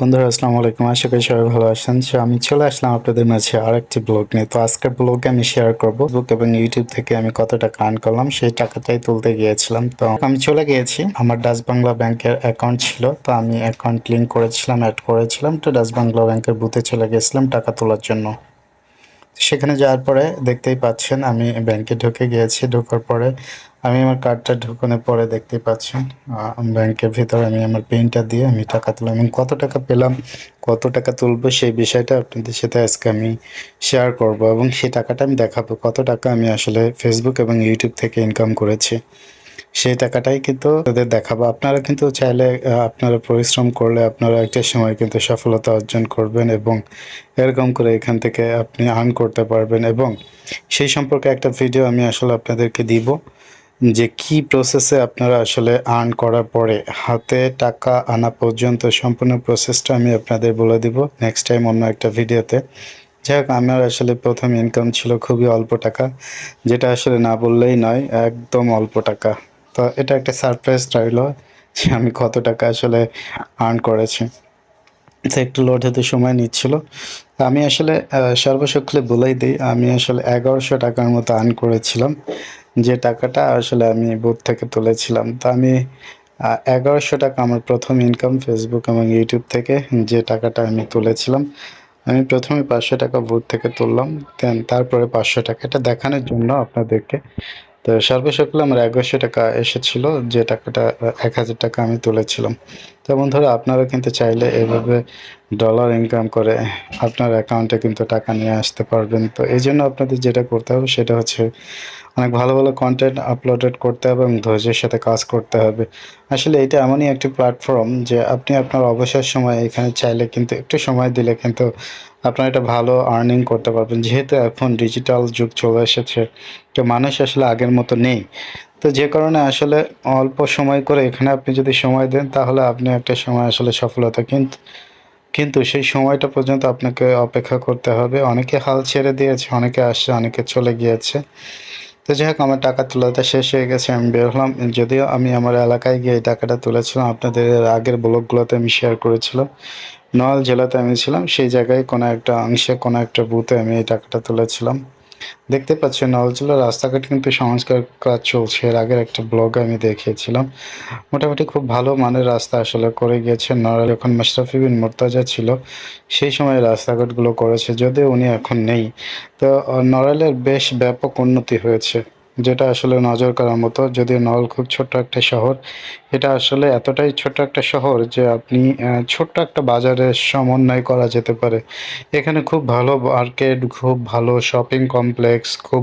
বন্ধুরা, আসসালামু আলাইকুম। আশা করি সবাই ভালো আছেন। সো আমি চলে আসলাম আপনাদের মাঝে আরেকটি ব্লগ নিয়ে। তো আজকের ব্লগে আমি শেয়ার করব ফেসবুক এবং ইউটিউব থেকে আমি কত টাকা আর্ন করলাম, সেই টাকাটাই তুলতে গিয়েছিলাম। তো আমি চলে গিয়েছি। আমার ডাচ বাংলা ব্যাংকের অ্যাকাউন্ট ছিল। তো আমি অ্যাকাউন্ট লিঙ্ক করেছিলাম অ্যাড করেছিলাম। তো ডাচ বাংলা ব্যাংকের বুথে চলে গেছিলাম টাকা তোলার জন্য। সেখানে যাওয়ার পরে দেখতেই পাচ্ছেন আমি ব্যাংকে ঢুকে গিয়েছি। ঢোকার পরে আমি আমার কার্ডটা ঢুকানোর পরে দেখতেই পাচ্ছেন ব্যাংকের ভিতরে আমি আমার পিনটা দিয়ে আমি টাকা তুললাম এবং কত টাকা পেলাম, কত টাকা তুলবো সেই বিষয়টা আপনাদের সাথে আজকে আমি শেয়ার করব এবং সেই টাকাটা আমি দেখাবো, কত টাকা আমি আসলে ফেসবুক এবং ইউটিউব থেকে ইনকাম করেছি। সেই টাকাটাই কিন্তু তাদের দেখাবো। আপনারা কিন্তু চাইলে আপনারা পরিশ্রম করলে আপনারা একটা সময় কিন্তু সফলতা অর্জন করবেন এবং এরকম করে এখান থেকে আপনি আর্ন করতে পারবেন এবং সেই সম্পর্কে একটা ভিডিও আমি আসলে আপনাদেরকে দিব যে কি প্রসেসে আপনারা আসলে আর্ন করার পরে হাতে টাকা আনা পর্যন্ত সম্পূর্ণ প্রসেসটা আমি আপনাদের বলে দিব নেক্সট টাইম অন্য একটা ভিডিওতে যাই হোক আমার আসলে প্রথম ইনকাম ছিল খুবই অল্প টাকা, যেটা আসলে না বললেই নয়, একদম অল্প টাকা। তো এটা একটা সারপ্রাইজ রইল যে আমি কত টাকা আসলে আর্ন করেছি। তো একটু লোড হতে সময় নিচ্ছিল। আমি আসলে সর্বসক্ষলে বলেই দিই, আমি আসলে এগারোশো টাকার মতো আর্ন করেছিলাম। যে টাকাটা আসলে আমি বুথ থেকে তুলেছিলাম। তো আমি এগারোশো টাকা আমার প্রথম ইনকাম ফেসবুক এবং ইউটিউব থেকে যে টাকাটা আমি তুলেছিলাম, আমি প্রথমে পাঁচশো টাকা বুথ থেকে তুললাম। দেন তারপরে পাঁচশো টাকা এটা দেখানোর জন্য আপনাদেরকে তো সর্বসকলে আমার এগারোশো টাকা এসেছিল যে টাকাটা এক হাজার টাকা আমি তুলেছিলাম। তো বন্ধুরা, আপনারা কিন্তু চাইলে এভাবে ডলার ইনকাম করে আপনার অ্যাকাউন্টে কিন্তু টাকা নিয়ে আসতে পারবেন। তো এই জন্য আপনাদের যেটা করতে হবে সেটা হচ্ছে অনেক ভালো ভালো কন্টেন্ট আপলোডেড করতে হবে এবং ধৈর্যের সাথে কাজ করতে হবে। আসলে এটা এমনই একটি প্ল্যাটফর্ম যে আপনি আপনার অবসর সময় এখানে চাইলে কিন্তু একটু সময় দিলে কিন্তু আপনার এটা ভালো আর্নিং করতে পারবেন। যেহেতু এখন ডিজিটাল যুগ চলে এসেছে, তো মানুষ আসলে আগের মতো নেই। তো যে কারণে আসলে অল্প সময় করে এখানে আপনি যদি সময় দেন, তাহলে আপনি একটা সময় আসলে সফলতা কিন্তু কিন্তু সেই সময়টা পর্যন্ত আপনাকে অপেক্ষা করতে হবে। অনেকে হাল ছেড়ে দিয়েছে, অনেকে আসছে, অনেকে চলে গিয়েছে। তো যাই হোক, আমার টাকা তোলাটা শেষ হয়ে গেছে, আমি বের হলাম। যদিও আমি আমার এলাকায় গিয়ে এই টাকাটা তুলেছিলাম, আপনাদের আগের ব্লগগুলোতে আমি শেয়ার করেছিলাম। নয়াল জেলাতে আমি ছিলাম, সেই জায়গায় কোনো একটা অংশে কোনো একটা বুথে আমি এই টাকাটা তুলেছিলাম। দেখতে পাচ্ছেন নলচলা রাস্তাঘাট কিন্তু সংস্কার কাজ চলছে। এর আগের একটা ব্লগ আমি দেখিয়েছিলাম। মোটামুটি খুব ভালো মানের রাস্তা আসলে করে গিয়েছে নড়াল যখন মাশরাফি বিন মোর্তাজা ছিল, সেই সময় রাস্তাঘাটগুলো করেছে, যদিও উনি এখন নেই। তো নড়ালের বেশ ব্যাপক উন্নতি হয়েছে। যেটা আসলে নজর করার মতো, যদিও নল খুব ছোট্ট একটা শহর, এটা আসলে এতটাই ছোট্ট একটা শহর যে আপনি ছোট্ট একটা বাজারের সমন্বয় করা যেতে পারে। এখানে খুব ভালো মার্কেট খুব ভালো শপিং কমপ্লেক্স খুব